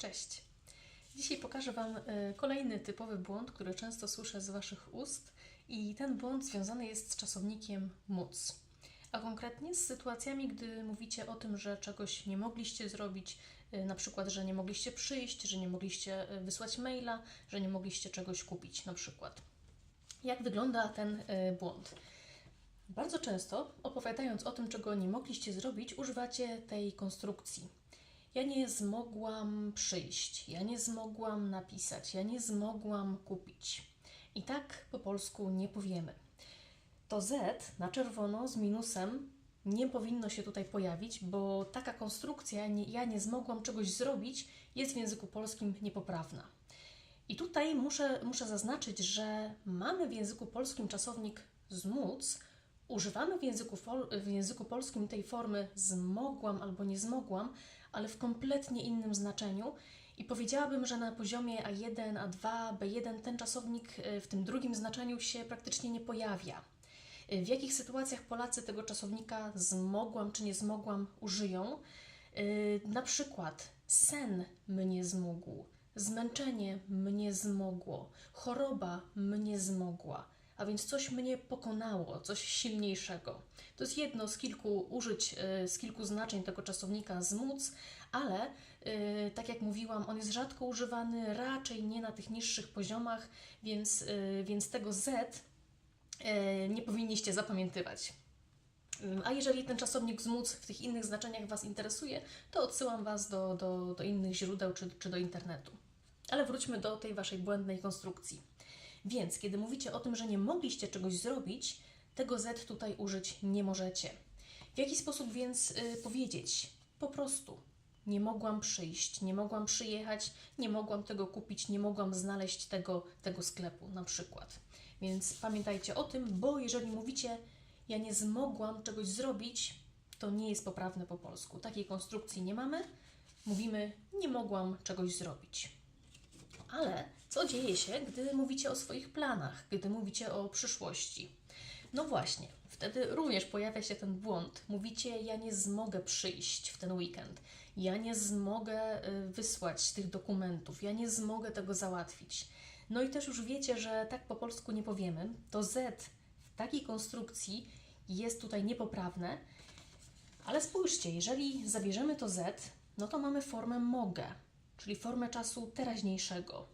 Cześć. Dzisiaj pokażę Wam e, kolejny typowy błąd, który często słyszę z Waszych ust, i ten błąd związany jest z czasownikiem móc. A konkretnie z sytuacjami, gdy mówicie o tym, że czegoś nie mogliście zrobić, e, na przykład, że nie mogliście przyjść, że nie mogliście e, wysłać maila, że nie mogliście czegoś kupić, na przykład. Jak wygląda ten błąd? Bardzo często, opowiadając o tym, czego nie mogliście zrobić, używacie tej konstrukcji. Ja nie zmogłam przyjść, ja nie zmogłam napisać, ja nie zmogłam kupić. I tak po polsku nie powiemy. To Z na czerwono z minusem nie powinno się tutaj pojawić, bo taka konstrukcja, nie, ja nie zmogłam czegoś zrobić, jest w języku polskim niepoprawna. I tutaj muszę, muszę zaznaczyć, że mamy w języku polskim czasownik zmóc, używamy w języku, w języku polskim tej formy zmogłam albo nie zmogłam, ale w kompletnie innym znaczeniu. I powiedziałabym, że na poziomie A1, A2, B1 ten czasownik y, w tym drugim znaczeniu się praktycznie nie pojawia. Y, W jakich sytuacjach Polacy tego czasownika zmogłam czy nie zmogłam użyją? Y, Na przykład sen mnie zmógł, zmęczenie mnie zmogło, choroba mnie zmogła, a więc coś mnie pokonało, coś silniejszego. To jest jedno z kilku użyć, y, z kilku znaczeń tego czasownika zmóc, ale y, tak jak mówiłam, on jest rzadko używany, raczej nie na tych niższych poziomach, więc, y, więc tego Z nie powinniście zapamiętywać. Ym, A jeżeli ten czasownik zmóc w tych innych znaczeniach Was interesuje, to odsyłam Was do, do, do innych źródeł czy, czy do internetu. Ale wróćmy do tej Waszej błędnej konstrukcji. Więc kiedy mówicie o tym, że nie mogliście czegoś zrobić, tego Z tutaj użyć nie możecie. W jaki sposób więc y, powiedzieć? Po prostu. Nie mogłam przyjść, nie mogłam przyjechać, nie mogłam tego kupić, nie mogłam znaleźć tego, tego sklepu, na przykład. Więc pamiętajcie o tym, bo jeżeli mówicie, ja nie zmogłam czegoś zrobić, to nie jest poprawne po polsku. Takiej konstrukcji nie mamy. Mówimy, nie mogłam czegoś zrobić. Ale co dzieje się, gdy mówicie o swoich planach, gdy mówicie o przyszłości? No właśnie, wtedy również pojawia się ten błąd. Mówicie, ja nie zmogę przyjść w ten weekend, ja nie zmogę y, wysłać tych dokumentów, ja nie zmogę tego załatwić. No i też już wiecie, że tak po polsku nie powiemy. To Z w takiej konstrukcji jest tutaj niepoprawne, ale spójrzcie, jeżeli zabierzemy to Z, no to mamy formę mogę, czyli formę czasu teraźniejszego.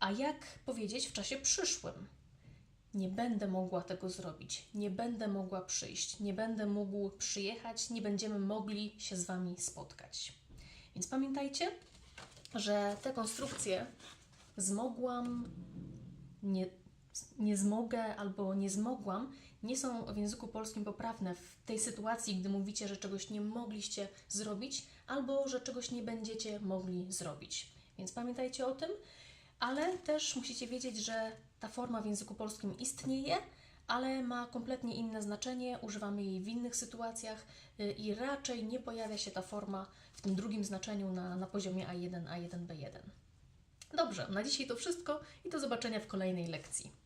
A jak powiedzieć w czasie przyszłym? Nie będę mogła tego zrobić, nie będę mogła przyjść, nie będę mógł przyjechać, nie będziemy mogli się z Wami spotkać. Więc pamiętajcie, że te konstrukcje zmogłam, nie, nie zmogę albo nie zmogłam nie są w języku polskim poprawne w tej sytuacji, gdy mówicie, że czegoś nie mogliście zrobić albo że czegoś nie będziecie mogli zrobić. Więc pamiętajcie o tym, ale też musicie wiedzieć, że ta forma w języku polskim istnieje, ale ma kompletnie inne znaczenie, używamy jej w innych sytuacjach y, i raczej nie pojawia się ta forma w tym drugim znaczeniu na, na poziomie A1, A1, B1. Dobrze, na dzisiaj to wszystko i do zobaczenia w kolejnej lekcji.